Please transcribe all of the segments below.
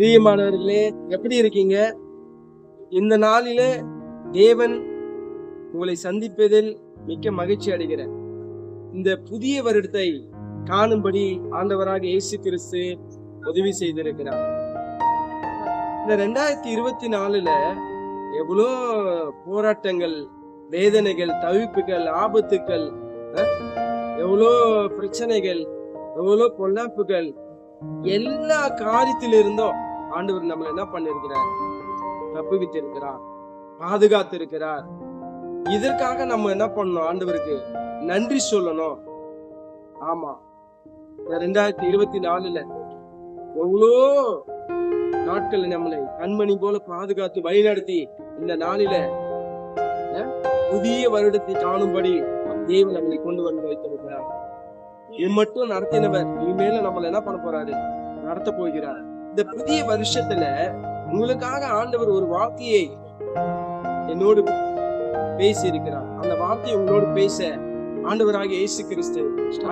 பிரியமானவர்களே எப்படி இருக்கீங்க? இந்த நாளிலே தேவன் உங்களை சந்திப்பதில் மிக்க மகிழ்ச்சி அடைகிறேன். இந்த புதிய வருடத்தை காணும்படி ஆண்டவராக இயேசு கிறிஸ்து உதவி செய்திருக்கிறார். இந்த ரெண்டாயிரத்தி இருபத்தி நாலுல எவ்வளோ போராட்டங்கள் வேதனைகள் தவிப்புகள் ஆபத்துக்கள் எவ்வளோ பிரச்சனைகள் எவ்வளோ பொல்லாப்புகள் எல்லா காரியத்திலிருந்தும் ஆண்டவர் நம்மளை என்ன பண்ணிருக்கிறார்? தப்புவித்து இருக்கிறார் பாதுகாத்து இருக்கிறார் இதற்காக நம்ம என்ன பண்ணணும்? ஆண்டவருக்கு நன்றி சொல்லணும். ஆமா. ரெண்டாயிரத்தி இருபத்தி நாலுல எவ்வளோ நாட்கள் நம்மளை கண்மணி போல பாதுகாத்து வழிநடத்தி இந்த நாளில புதிய வருடத்தை காணும்படி தேவன் நம்மளை கொண்டு வந்து வைத்திருக்கிறார். இது மட்டும் நடத்தினவர் இனிமேல நம்மளை என்ன பண்ண போறாரு? நடத்த போகிறார். இந்த புதிய வருஷத்துல உங்களுக்காக ஆண்டவர் ஒரு வார்த்தையை என்னோடு பேசி இருக்கிறார் அந்த வார்த்தையை உங்களோடு பேச ஆண்டவராக இயேசு கிறிஸ்து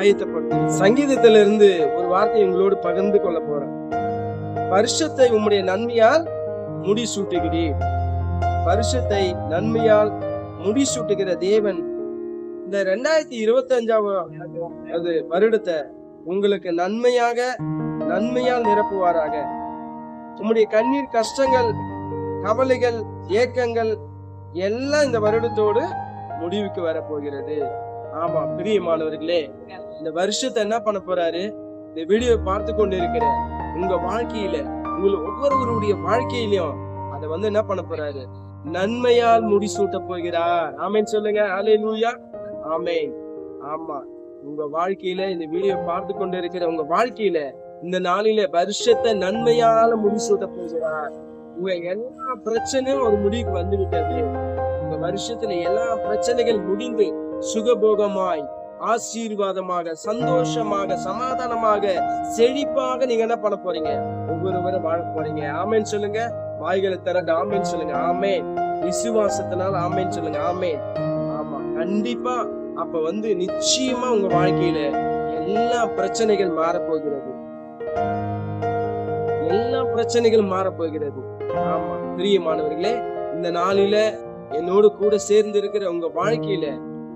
ஆயத்தப்பட்டு சங்கீதத்திலிருந்து இருந்து ஒரு வார்த்தையை உங்களோடு பகிர்ந்து கொள்ள போறேன். வருஷத்தை உம்முடைய நன்மையால் முடிசூட்டுகிறீர். வருஷத்தை நன்மையால் முடிசூட்டுகிற தேவன் இந்த ரெண்டாயிரத்தி இருபத்தி அஞ்சாவது அது வருடத்தை உங்களுக்கு நன்மையாக நன்மையால் நிரப்புவாராக. உம்முடைய கண்ணீர் கஷ்டங்கள் கவலைகள் ஏக்கங்கள் எல்லாம் இந்த வருடத்தோடு முடிவுக்கு வரப்போகிறது. ஆமா பிரியமானவர்களே இந்த வருஷத்தை என்ன பண்ண போறாரு? இந்த வீடியோ பார்த்து கொண்டு இருக்கிற உங்க வாழ்க்கையில உங்களை ஒவ்வொருவருடைய வாழ்க்கையிலையும் அதை வந்து என்ன பண்ண போறாரு? நன்மையால் முடிசூட்ட போகிறார். ஆமேன் சொல்லுங்க. அலையூயா ஆமேன். ஆமா உங்க வாழ்க்கையில இந்த வீடியோ பார்த்து கொண்டு இருக்கிற உங்க வாழ்க்கையில இந்த நாளில வருஷத்தை நன்மையால முடிசூட்ட போகிறார் உங்க எல்லா பிரச்சனையும் ஒரு முடிவுக்கு வந்து விட்டது உங்க வருஷத்துல எல்லா பிரச்சனைகள் முடிந்து சுகபோகமாய் ஆசீர்வாதமாக சந்தோஷமாக சமாதானமாக செழிப்பாக நீங்க என்ன பண்ண போறீங்க? ஒவ்வொருவரும் வாழ போறீங்க. ஆமேன்னு சொல்லுங்க. வாய்களை திறந்து ஆமேன்னு சொல்லுங்க. ஆமேன். விசுவாசத்தினால் ஆமேன்னு சொல்லுங்க. ஆமேன். ஆமா கண்டிப்பா. அப்ப வந்து நிச்சயமா உங்க வாழ்க்கையில எல்லா பிரச்சனைகள் மாறப்போகிறது பிரச்சனைகள் மாறப்போகிறது. ஆமா. பிரியமானவர்களே இந்த நாளில என்னோடு கூட சேர்ந்து இருக்கிற உங்க வாழ்க்கையில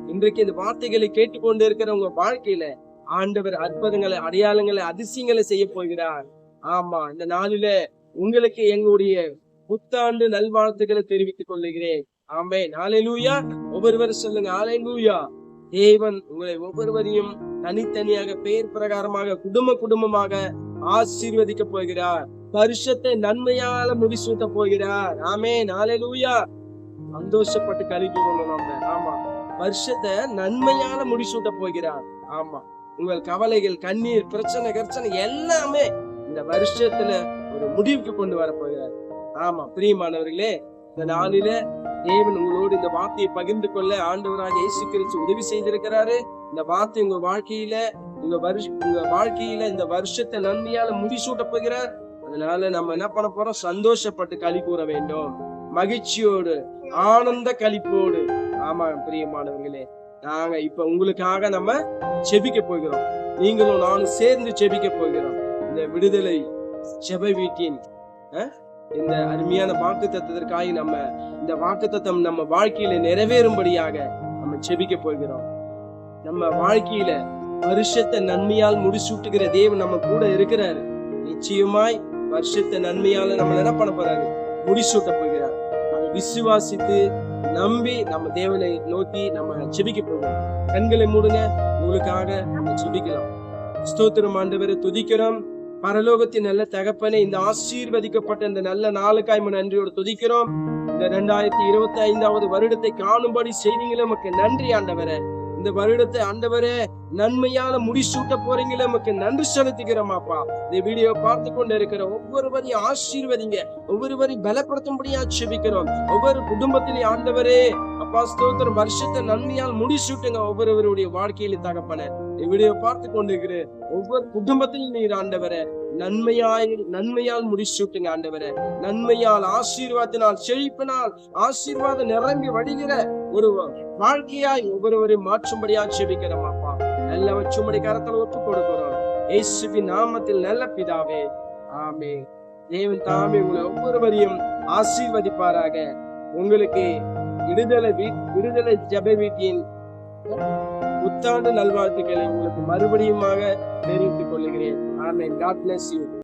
இன்றைக்கு இந்த வார்த்தைகளை கேட்டுக்கொண்டு இருக்கிற உங்க வாழ்க்கையில ஆண்டவர் அற்புதங்களை அடையாளங்களை அதிசயங்களை செய்ய போகிறார். ஆமா இந்த நாளில உங்களுக்கு எங்களுடைய புத்தாண்டு நல்வாழ்த்துக்களை தெரிவித்துக் கொள்ளுகிறேன் ஆமே நாளைலூயா ஒவ்வொருவரும் சொல்லுங்க ஆலைலூயா தேவன் உங்களை ஒவ்வொருவரையும் தனித்தனியாக பெயர் பிரகாரமாக குடும்ப குடும்பமாக ஆசீர்வதிக்க போகிறார். வருஷத்தை நன்மையால முடிசூட்ட போகிறார். ஆமே நாளைலூயா சந்தோஷப்பட்டு கழிவு நம்ம. ஆமா. வருஷத்தை நன்மையால முடிசூட்ட போகிறார். ஆமா. உங்கள் கவலைகள் கண்ணீர் பிரச்சனை கர்ச்சனை எல்லாமே இந்த வருஷத்துல ஒரு முடிவுக்கு கொண்டு வர போகிறார். ஆமா. பிரியமானவர்களே இந்த நாளில தேவன் உங்களோடு இந்த வார்த்தையை பகிர்ந்து கொள்ள ஆண்டவராக இயேசு கிறிஸ்து உதவி செய்திருக்கிறாரு. இந்த வார்த்தை உங்க வாழ்க்கையில உங்க வருஷ உங்க வாழ்க்கையில இந்த வருஷத்தை நன்மையால முடிசூட்ட போகிறார். அதனால நம்ம என்ன பண்ண போறோம்? சந்தோஷப்பட்டு களி கூற வேண்டும். மகிழ்ச்சியோடு ஆனந்த கழிப்போடு ஆமா பிரியமானவர்களே நாங்க இப்ப உங்களுக்காக நம்ம செபிக்க போகிறோம். நீங்களும் நானும் சேர்ந்து செபிக்க போகிறோம். இந்த விடுதலை செப வீட்டின் இந்த அருமையான வாக்கு தத்துவதற்காக நம்ம இந்த வாக்கு தத்துவம் நம்ம வாழ்க்கையில நிறைவேறும்படியாக நம்ம செபிக்க போகிறோம். நம்ம வாழ்க்கையில வருஷத்தை நன்மையால் முடிசூட்டுகிற தேவன் நம்ம கூட இருக்கிறாரு. நிச்சயமாய் வருஷத்தை நன்மையால நம்ம என்ன பண்ண போறாரு? முடிசூட்ட போகிறார். அதை விசுவாசித்து நம்பி நம்ம தேவனை நோக்கி நம்ம செபிக்க போகிறோம். கண்களை மூடுங்க. உங்களுக்காக நம்ம செபிக்கலாம். ஸ்தோத்திரம் ஆண்டவரை துதிக்கிறோம். பரலோகத்தின் நல்ல தகப்பனே இந்த ஆசீர்வதிக்கப்பட்ட இந்த நல்ல நாளுக்காய் உம்மை நன்றியோடு துதிக்கிறோம். இந்த ரெண்டாயிரத்தி இருபத்தி ஐந்தாவது வருடத்தை காணும்படி செய்தீங்களே நமக்கு நன்றி ஆண்டவரை. இந்த வருடத்தை ஆண்டவரே நன்மையால முடிசூட்ட போறீங்களே நமக்கு நன்றி செலுத்துகிறோமாப்பா. இந்த வீடியோ பார்த்து கொண்டு இருக்கிற ஒவ்வொருவரையும் ஆசீர்வதிங்க. ஒவ்வொருவரையும் பலப்படுத்தும்படியா செபிக்கிறோம். ஒவ்வொரு குடும்பத்திலையும் ஆண்டவரே அப்பா ஸ்தோத்திரம் வருஷத்தை நன்மையால் முடிசூட்டுங்க ஒவ்வொருவருடைய வாழ்க்கையில தகப்பன. இந்த வீடியோ பார்த்து கொண்டிருக்கிற ஒவ்வொரு குடும்பத்திலும் நீர் ஆண்டவரே நன்மையாய் நன்மையால் முடிசூட்டுங்க ஆண்டவரே. நன்மையால் ஆசீர்வாதத்தினால் செழிப்பினால் ஆசீர்வாதம் நிரம்பி வடிகிற ஒரு வாழ்க்கையாய் ஒவ்வொருவரையும் மாற்றும்படியா ஜெபிக்கிறோம் அப்பா நல்ல வச்சும்படி கரத்தில் ஒப்பு கொடுக்கிறோம் இயேசுவின் நாமத்தில் நல்ல பிதாவே. ஆமே தேவன் தாமே உங்களை ஒவ்வொருவரையும் ஆசீர்வதிப்பாராக. உங்களுக்கு விடுதலை வீ- விடுதலை ஜெப வீட்டின் புத்தாண்டு நல்வாழ்த்துக்களை உங்களுக்கு மறுபடியுமாக தெரிவித்துக் கொள்கிறேன். ஆமே காட் பிளஸ் யூ